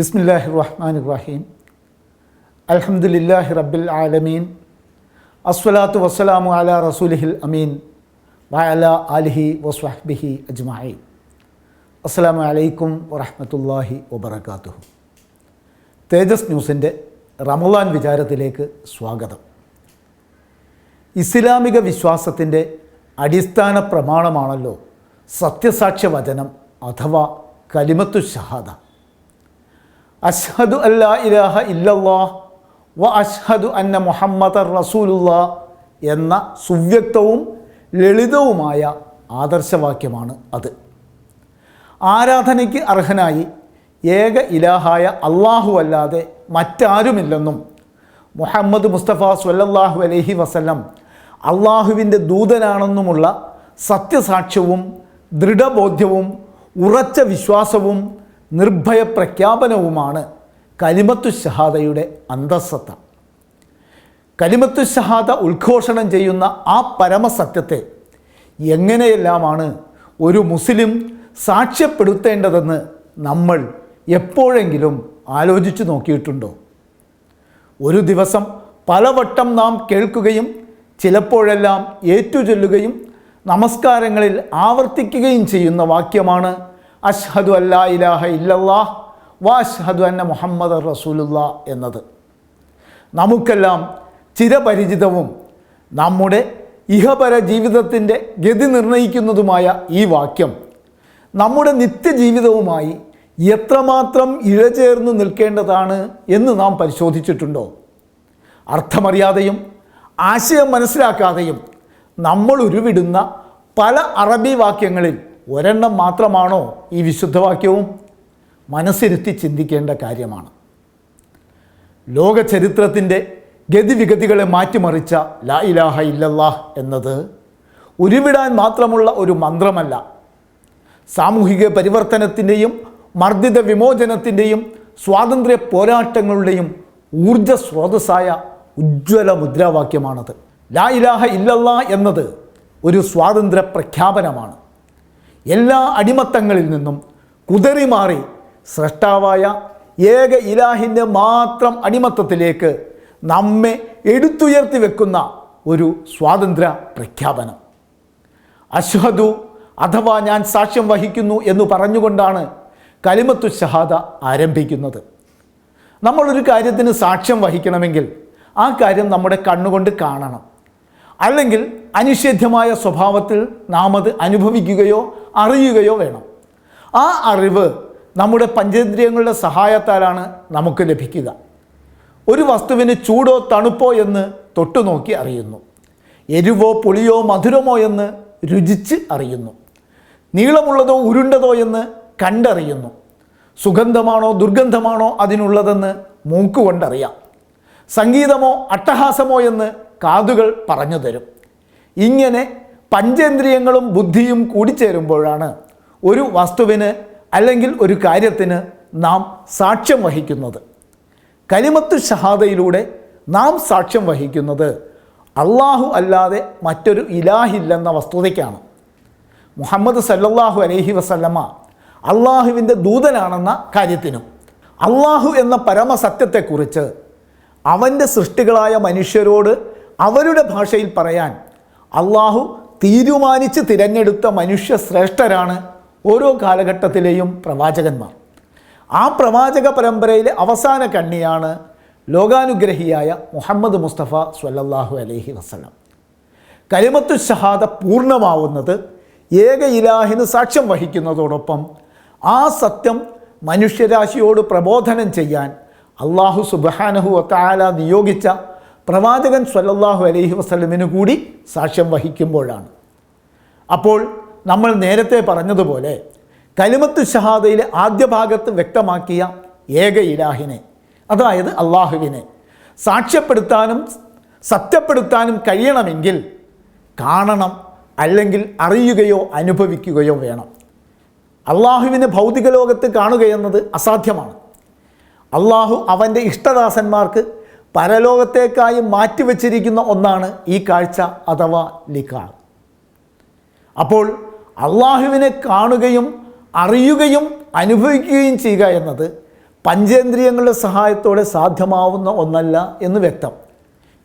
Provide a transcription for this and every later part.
ബിസ്മില്ലാഹി റഹ്മാൻ റഹീം അൽഹംദുലില്ലാഹി റബ്ബിൽ ആലമീൻ. അസ്വലാത്തു വസ്സലാമു അല റസൂലിഹിൽ അമീൻ. വയല ആലിഹി വസ്വഹ്ബിഹി അജ്മായി അസ്സലാമു അലൈക്കും വറഹമത്തല്ലാഹി വബറകാതുഹു. തേജസ് ന്യൂസിന്റെ റമദാൻ വിചാരത്തിലേക്ക് സ്വാഗതം. ഇസ്ലാമിക വിശ്വാസത്തിന്റെ അടിസ്ഥാന പ്രമാണമാണല്ലോ സത്യസാക്ഷ്യ വചനം അഥവാ കലിമത്തു ഷഹാദ. അഷ്ഹദു അല്ലാ ഇലാഹ ഇല്ലല്ലാ വ അഷ്ഹദു അന്ന മുഹമ്മദ് റസൂലുള്ള എന്ന സുവ്യക്തവും ലളിതവുമായ ആദർശവാക്യമാണ് അത്. ആരാധനയ്ക്ക് അർഹനായി ഏക ഇലാഹായ അള്ളാഹു അല്ലാതെ മറ്റാരുമില്ലെന്നും മുഹമ്മദ് മുസ്തഫ സ്വല്ലല്ലാഹു അലൈഹി വസല്ലം അള്ളാഹുവിന്റെ ദൂതനാണെന്നുമുള്ള സത്യസാക്ഷ്യവും ദൃഢബോധ്യവും ഉറച്ച വിശ്വാസവും നിർഭയ പ്രഖ്യാപനവുമാണ് കലിമത്തു ഷഹാദയുടെ അന്തസ്സത്ത. കലിമത്തു ഷഹാദ ഉദ്ഘോഷണം ചെയ്യുന്ന ആ പരമസത്യത്തെ എങ്ങനെയെല്ലാമാണ് ഒരു മുസ്ലിം സാക്ഷ്യപ്പെടുത്തേണ്ടതെന്ന് നമ്മൾ എപ്പോഴെങ്കിലും ആലോചിച്ചു നോക്കിയിട്ടുണ്ടോ? ഒരു ദിവസം പലവട്ടം നാം കേൾക്കുകയും ചിലപ്പോഴെല്ലാം ഏറ്റുചൊല്ലുകയും നമസ്കാരങ്ങളിൽ ആവർത്തിക്കുകയും ചെയ്യുന്ന വാക്യമാണ് അഷ്ഹദു അല്ലാ ഇലാഹ ഇല്ലല്ലാ വാഷ്ഹദു അന്ന മുഹമ്മദ് റസൂലുള്ള എന്നത്. നമുക്കെല്ലാം ചിരപരിചിതവും നമ്മുടെ ഇഹപര ജീവിതത്തിന്റെ ഗതി നിർണയിക്കുന്നതുമായ ഈ വാക്യം നമ്മുടെ നിത്യജീവിതവുമായി എത്രമാത്രം ഇഴചേർന്ന് നിൽക്കേണ്ടതാണ് എന്ന് നാം പരിശോധിച്ചിട്ടുണ്ടോ? അർത്ഥമറിയാതെയും ആശയം മനസ്സിലാക്കാതെയും നമ്മൾ ഉരുവിടുന്ന പല അറബി വാക്യങ്ങളിൽ ഒരെണ്ണം മാത്രമാണോ ഈ വിശുദ്ധവാക്യവും? മനസ്സിരുത്തി ചിന്തിക്കേണ്ട കാര്യമാണ്. ലോക ചരിത്രത്തിന്റെ ഗതിവിഗതികളെ മാറ്റിമറിച്ച ലാ ഇലാഹ ഇല്ലല്ലാഹ് എന്നത് ഉരുവിടാൻ മാത്രമുള്ള ഒരു മന്ത്രമല്ല. സാമൂഹിക പരിവർത്തനത്തിന്റെയും മർദ്ദിത വിമോചനത്തിന്റെയും സ്വാതന്ത്ര്യ പോരാട്ടങ്ങളുടെയും ഊർജ സ്രോതസ്സായ ഉജ്ജ്വല മുദ്രാവാക്യമാണത്. ലാ ഇലാഹ ഇല്ലല്ലാ എന്നത് ഒരു സ്വാതന്ത്ര്യ പ്രഖ്യാപനമാണ്. എല്ലാ അടിമത്തങ്ങളിൽ നിന്നും കുതറി മാറി സൃഷ്ടാവായ ഏക ഇലാഹിന്റെ മാത്രം അടിമത്തത്തിലേക്ക് നമ്മെ എടുത്തുയർത്തി വെക്കുന്ന ഒരു സ്വാതന്ത്ര്യ പ്രഖ്യാപനം. അശ്വതു അഥവാ ഞാൻ സാക്ഷ്യം വഹിക്കുന്നു എന്ന് പറഞ്ഞുകൊണ്ടാണ് കലിമത്തു ഷഹാദ ആരംഭിക്കുന്നത്. നമ്മളൊരു കാര്യത്തിന് സാക്ഷ്യം വഹിക്കണമെങ്കിൽ ആ കാര്യം നമ്മുടെ കണ്ണുകൊണ്ട് കാണണം. അല്ലെങ്കിൽ അനിഷേധ്യമായ സ്വഭാവത്തിൽ നാം അത് അനുഭവിക്കുകയോ അറിയുകയോ വേണം. ആ അറിവ് നമ്മുടെ പഞ്ചേന്ദ്രിയങ്ങളുടെ സഹായത്താലാണ് നമുക്ക് ലഭിക്കുക. ഒരു വസ്തുവിന് ചൂടോ തണുപ്പോ എന്ന് തൊട്ടുനോക്കി അറിയുന്നു. എരിവോ പുളിയോ മധുരമോ എന്ന് രുചിച്ച് അറിയുന്നു. നീളമുള്ളതോ ഉരുണ്ടതോ എന്ന് കണ്ടറിയുന്നു. സുഗന്ധമാണോ ദുർഗന്ധമാണോ അതിനുള്ളതെന്ന് മൂക്കുകൊണ്ടറിയാം. സംഗീതമോ അട്ടഹാസമോ എന്ന് കാതുകൾ പറഞ്ഞു തരും. ഇങ്ങനെ പഞ്ചേന്ദ്രിയങ്ങളും ബുദ്ധിയും കൂടിച്ചേരുമ്പോഴാണ് ഒരു വസ്തുവിന് അല്ലെങ്കിൽ ഒരു കാര്യത്തിന് നാം സാക്ഷ്യം വഹിക്കുന്നത്. കലിമത്ത് ഷഹാദയിലൂടെ നാം സാക്ഷ്യം വഹിക്കുന്നത് അള്ളാഹു അല്ലാതെ മറ്റൊരു ഇലാഹില്ലെന്ന വസ്തുതയ്ക്കാണ്. മുഹമ്മദ് സല്ലല്ലാഹു അലൈഹി വസല്ലമ അള്ളാഹുവിന്റെ ദൂതനാണെന്ന കാര്യത്തിനും അള്ളാഹു എന്ന പരമസത്യത്തെക്കുറിച്ച് അവന്റെ സൃഷ്ടികളായ മനുഷ്യരോട് അവരുടെ ഭാഷയിൽ പറയാൻ അള്ളാഹു തീരുമാനിച്ച് തിരഞ്ഞെടുത്ത മനുഷ്യ ശ്രേഷ്ഠരാണ് ഓരോ കാലഘട്ടത്തിലെയും പ്രവാചകന്മാർ. ആ പ്രവാചക പരമ്പരയിലെ അവസാന കണ്ണിയാണ് ലോകാനുഗ്രഹിയായ മുഹമ്മദ് മുസ്തഫ സ്വല്ലല്ലാഹു അലൈഹി വസ്ലം കരിമത്തു ഷഹാദ പൂർണമാവുന്നത് ഏക ഇലാഹിന് സാക്ഷ്യം വഹിക്കുന്നതോടൊപ്പം ആ സത്യം മനുഷ്യരാശിയോട് പ്രബോധനം ചെയ്യാൻ അള്ളാഹു സുബഹാനഹു ഒത്താല നിയോഗിച്ച പ്രവാചകൻ സ്വല്ലല്ലാഹു അലൈഹി വസ്ലമിനു കൂടി സാക്ഷ്യം വഹിക്കുമ്പോഴാണ്. അപ്പോൾ നമ്മൾ നേരത്തെ പറഞ്ഞതുപോലെ കലിമത്ത് ഷഹാദയിലെ ആദ്യ ഭാഗത്ത് വ്യക്തമാക്കിയ ഏക ഇലാഹിനെ അതായത് അള്ളാഹുവിനെ സാക്ഷ്യപ്പെടുത്താനും സത്യപ്പെടുത്താനും കഴിയണമെങ്കിൽ കാണണം അല്ലെങ്കിൽ അറിയുകയോ അനുഭവിക്കുകയോ വേണം. അള്ളാഹുവിനെ ഭൗതിക ലോകത്ത് കാണുകയെന്നത് അസാധ്യമാണ്. അള്ളാഹു അവന്റെ ഇഷ്ടദാസന്മാർക്ക് പരലോകത്തേക്കായി മാറ്റിവെച്ചിരിക്കുന്ന ഒന്നാണ് ഈ കാഴ്ച അഥവാ നിക്കാൾ അപ്പോൾ അള്ളാഹുവിനെ കാണുകയും അറിയുകയും അനുഭവിക്കുകയും ചെയ്യുക എന്നത് പഞ്ചേന്ദ്രിയങ്ങളുടെ സഹായത്തോടെ സാധ്യമാവുന്ന ഒന്നല്ല എന്ന് വ്യക്തം.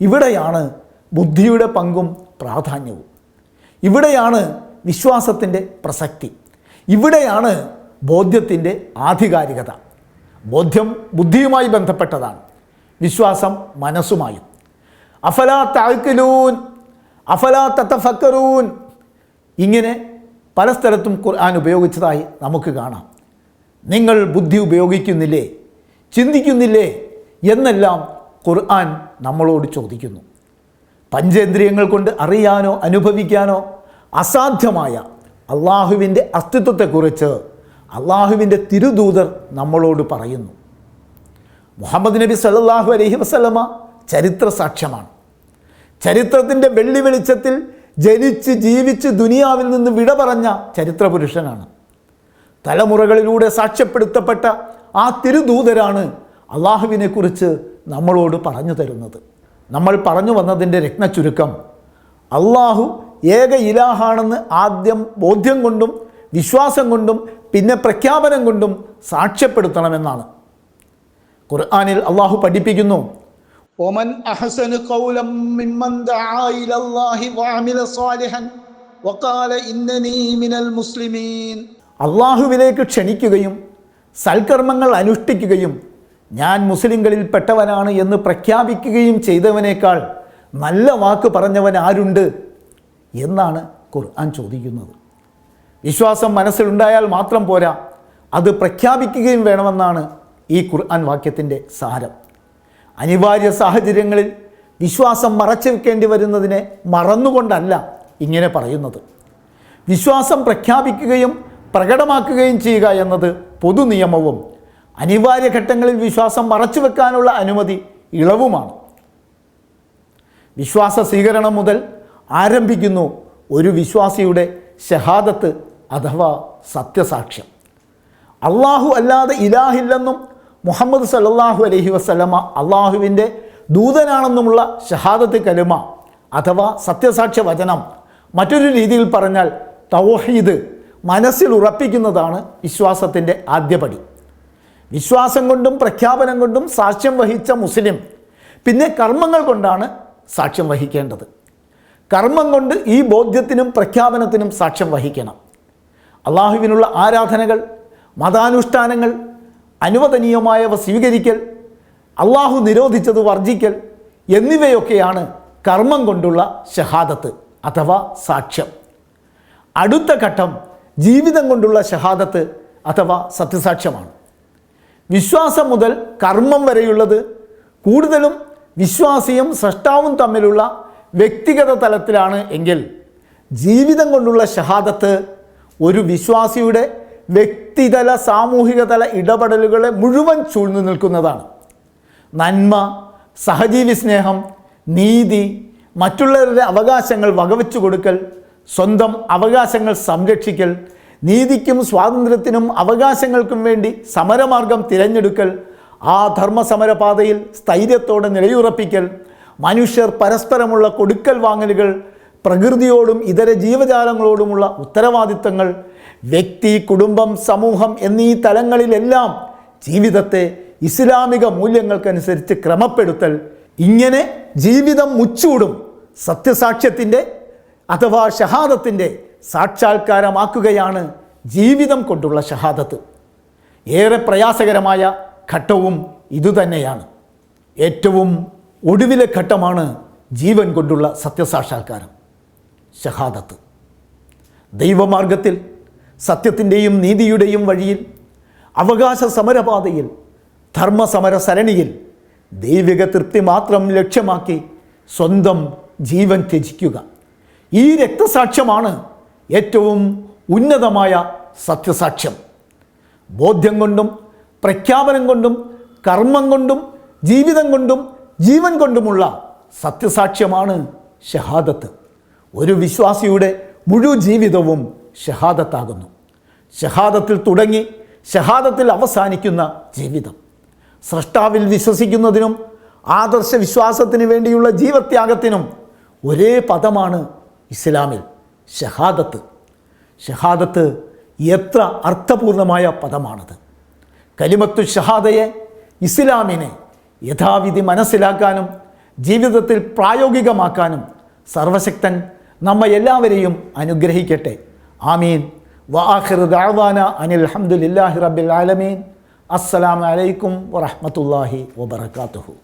ഇവിടെയാണ് ബുദ്ധിയുടെ പങ്കും പ്രാധാന്യവും. ഇവിടെയാണ് വിശ്വാസത്തിന്റെ പ്രസക്തി. ഇവിടെയാണ് ബോധ്യത്തിന്റെ ആധികാരികത. ബോധ്യം ബുദ്ധിയുമായി ബന്ധപ്പെട്ടതാണ്. വിശ്വാസം മനസ്സുമായും. അഫലാ താഴ്ക്കലൂൻ അഫലാ തത്തഫക്കറൂൻ ഇങ്ങനെ പല സ്ഥലത്തും ഖുർആൻ ഉപയോഗിച്ചതായി നമുക്ക് കാണാം. നിങ്ങൾ ബുദ്ധി ഉപയോഗിക്കുന്നില്ലേ ചിന്തിക്കുന്നില്ലേ എന്നെല്ലാം ഖുർആൻ നമ്മളോട് ചോദിക്കുന്നു. പഞ്ചേന്ദ്രിയങ്ങൾ കൊണ്ട് അറിയാനോ അനുഭവിക്കാനോ അസാധ്യമായ അള്ളാഹുവിന്റെ അസ്തിത്വത്തെക്കുറിച്ച് അള്ളാഹുവിന്റെ തിരുദൂതർ നമ്മളോട് പറയുന്നു. മുഹമ്മദ് നബി സല്ലല്ലാഹു അലഹി വസല്ലമ ചരിത്ര സാക്ഷ്യമാണ്. ചരിത്രത്തിന്റെ വെള്ളി വെളിച്ചത്തിൽ ജനിച്ച് ജീവിച്ച് ദുനിയാവിൽ നിന്ന് വിട പറഞ്ഞ ചരിത്ര പുരുഷനാണ്. തലമുറകളിലൂടെ സാക്ഷ്യപ്പെടുത്തപ്പെട്ട ആ തിരുദൂതരാണ് അള്ളാഹുവിനെക്കുറിച്ച് നമ്മളോട് പറഞ്ഞു തരുന്നത്. നമ്മൾ പറഞ്ഞു വന്നതിന്റെ രത്നച്ചുരുക്കം അള്ളാഹു ഏക ഇലാഹാണെന്ന് ആദ്യം ബോധ്യം കൊണ്ടും വിശ്വാസം കൊണ്ടും പിന്നെ പ്രഖ്യാപനം കൊണ്ടും സാക്ഷ്യപ്പെടുത്തണമെന്നാണ്. ഖുർആാനിൽ അള്ളാഹു പഠിപ്പിക്കുന്നു. ദആ വഅമില വഖാല ഇന്നനീ മിനൽ മുസ്ലിമീൻ. അള്ളാഹുവിലേക്ക് ക്ഷണിക്കുകയും സൽക്കർമ്മങ്ങൾ അനുഷ്ഠിക്കുകയും ഞാൻ മുസ്ലിങ്ങളിൽ പെട്ടവനാണ് എന്ന് പ്രഖ്യാപിക്കുകയും ചെയ്തവനേക്കാൾ നല്ല വാക്ക് പറഞ്ഞവൻ ആരുണ്ട് എന്നാണ് ഖുർആൻ ചോദിക്കുന്നത്. വിശ്വാസം മനസ്സിലുണ്ടായാൽ മാത്രം പോരാ അത് പ്രഖ്യാപിക്കുകയും വേണമെന്നാണ് ഈ ഖുർആൻ വാക്യത്തിന്റെ സാരം. അനിവാര്യ സാഹചര്യങ്ങളിൽ വിശ്വാസം മറച്ചു വെക്കേണ്ടി വരുന്നതിനെ മറന്നുകൊണ്ടല്ല ഇങ്ങനെ പറയുന്നത്. വിശ്വാസം പ്രഖ്യാപിക്കുകയും പ്രകടമാക്കുകയും ചെയ്യുക എന്നത് പൊതു നിയമവും അനിവാര്യ ഘട്ടങ്ങളിൽ വിശ്വാസം മറച്ചു വെക്കാനുള്ള അനുമതി ഇളവുമാണ്. വിശ്വാസ സ്വീകരണം മുതൽ ആരംഭിക്കുന്നു ഒരു വിശ്വാസിയുടെ ഷഹാദത്ത് അഥവാ സത്യസാക്ഷ്യം. അള്ളാഹു അല്ലാതെ ഇലാഹില്ലെന്നും മുഹമ്മദ് സല്ലാഹു അലഹി വസല്ലമ അള്ളാഹുവിന്റെ ദൂതനാണെന്നുമുള്ള ഷഹാദത്ത് കലുമ അഥവാ സത്യസാക്ഷ്യ വചനം മറ്റൊരു രീതിയിൽ പറഞ്ഞാൽ തൗഹീദ് മനസ്സിൽ ഉറപ്പിക്കുന്നതാണ് വിശ്വാസത്തിന്റെ ആദ്യപടി വിശ്വാസം കൊണ്ടും പ്രഖ്യാപനം കൊണ്ടും സാക്ഷ്യം വഹിച്ച മുസ്ലിം പിന്നെ കർമ്മങ്ങൾ കൊണ്ടാണ് സാക്ഷ്യം വഹിക്കേണ്ടത്. കർമ്മം കൊണ്ട് ഈ ബോധ്യത്തിനും പ്രഖ്യാപനത്തിനും സാക്ഷ്യം വഹിക്കണം. അള്ളാഹുവിനുള്ള ആരാധനകൾ മതാനുഷ്ഠാനങ്ങൾ അനുവദനീയമായവ സ്വീകരിക്കൽ അള്ളാഹു നിരോധിച്ചത് വർജിക്കൽ എന്നിവയൊക്കെയാണ് കർമ്മം കൊണ്ടുള്ള ഷഹാദത്ത് അഥവാ സാക്ഷ്യം. അടുത്ത ഘട്ടം ജീവിതം കൊണ്ടുള്ള ഷഹാദത്ത് അഥവാ സത്യസാക്ഷ്യമാണ്. വിശ്വാസം മുതൽ കർമ്മം വരെയുള്ളത് കൂടുതലും വിശ്വാസിയും സൃഷ്ടാവും തമ്മിലുള്ള വ്യക്തിഗത തലത്തിലാണ് എങ്കിൽ ജീവിതം കൊണ്ടുള്ള ഷഹാദത്ത് ഒരു വിശ്വാസിയുടെ വ്യക്തിതല സാമൂഹികതല ഇടപെടലുകളെ മുഴുവൻ ചൂഴ്ന്നു നിൽക്കുന്നതാണ്. നന്മ സഹജീവി സ്നേഹം നീതി മറ്റുള്ളവരുടെ അവകാശങ്ങൾ വകവെച്ചു കൊടുക്കൽ സ്വന്തം അവകാശങ്ങൾ സംരക്ഷിക്കൽ നീതിക്കും സ്വാതന്ത്ര്യത്തിനും അവകാശങ്ങൾക്കും വേണ്ടി സമരമാർഗം തിരഞ്ഞെടുക്കൽ ആ ധർമ്മസമരപാതയിൽ സ്ഥൈര്യത്തോടെ നിലയുറപ്പിക്കൽ മനുഷ്യർ പരസ്പരമുള്ള കൊടുക്കൽ വാങ്ങലുകൾ പ്രകൃതിയോടും ഇതര ജീവജാലങ്ങളോടുമുള്ള ഉത്തരവാദിത്തങ്ങൾ വ്യക്തി കുടുംബം സമൂഹം എന്നീ തലങ്ങളിലെല്ലാം ജീവിതത്തെ ഇസ്ലാമിക മൂല്യങ്ങൾക്കനുസരിച്ച് ക്രമപ്പെടുത്തൽ ഇങ്ങനെ ജീവിതം മുച്ചൂടും സത്യസാക്ഷ്യത്തിന്റെ അഥവാ ഷഹാദത്തിന്റെ സാക്ഷാത്കാരമാക്കുകയാണ് ജീവിതം കൊണ്ടുള്ള ഷഹാദത്ത്. ഏറെ പ്രയാസകരമായ ഘട്ടവും ഇതുതന്നെയാണ്. ഏറ്റവും ഒടുവിലെ ഘട്ടമാണ് ജീവൻ കൊണ്ടുള്ള സത്യസാക്ഷാത്കാരം. ഷഹാദത്ത്. ദൈവമാർഗത്തിൽ സത്യത്തിന്റെയും നീതിയുടെയും വഴിയിൽ അവകാശ സമരപാതയിൽ ധർമ്മസമര സരണിയിൽ ദൈവിക തൃപ്തി മാത്രം ലക്ഷ്യമാക്കി സ്വന്തം ജീവൻ ത്യജിക്കുക. ഈ രക്തസാക്ഷ്യമാണ് ഏറ്റവും ഉന്നതമായ സത്യസാക്ഷ്യം. ബോധ്യം കൊണ്ടും പ്രഖ്യാപനം കൊണ്ടും കർമ്മം കൊണ്ടും ജീവിതം കൊണ്ടും ജീവൻ കൊണ്ടുമുള്ള സത്യസാക്ഷ്യമാണ് ഷഹാദത്ത്. ഒരു വിശ്വാസിയുടെ മുഴു ജീവിതവും ഷഹാദത്താകുന്നു. ഷഹാദത്തിൽ തുടങ്ങി ഷഹാദത്തിൽ അവസാനിക്കുന്ന ജീവിതം. സൃഷ്ടാവിൽ വിശ്വസിക്കുന്നതിനും ആദർശ വിശ്വാസത്തിന് വേണ്ടിയുള്ള ജീവത്യാഗത്തിനും ഒരേ പദമാണ് ഇസ്ലാമിൽ ഷഹാദത്ത്. ഷഹാദത്ത് എത്ര അർത്ഥപൂർണമായ പദമാണത്. കലിമത്തു ഷഹാദയെ ഇസ്ലാമിനെ യഥാവിധി മനസ്സിലാക്കാനും ജീവിതത്തിൽ പ്രായോഗികമാക്കാനും സർവശക്തൻ നമ്മ എല്ലാവരെയും അനുഗ്രഹിക്കട്ടെ. ആമീൻ. വാഹിർ അനിൽ അഹമ്മദില്ലാഹി റബ്ബിൽ ആലമീൻ. അസ്സലാമു അലൈക്കും വറഹ്മത്തുള്ളാഹി വബറകാതുഹു.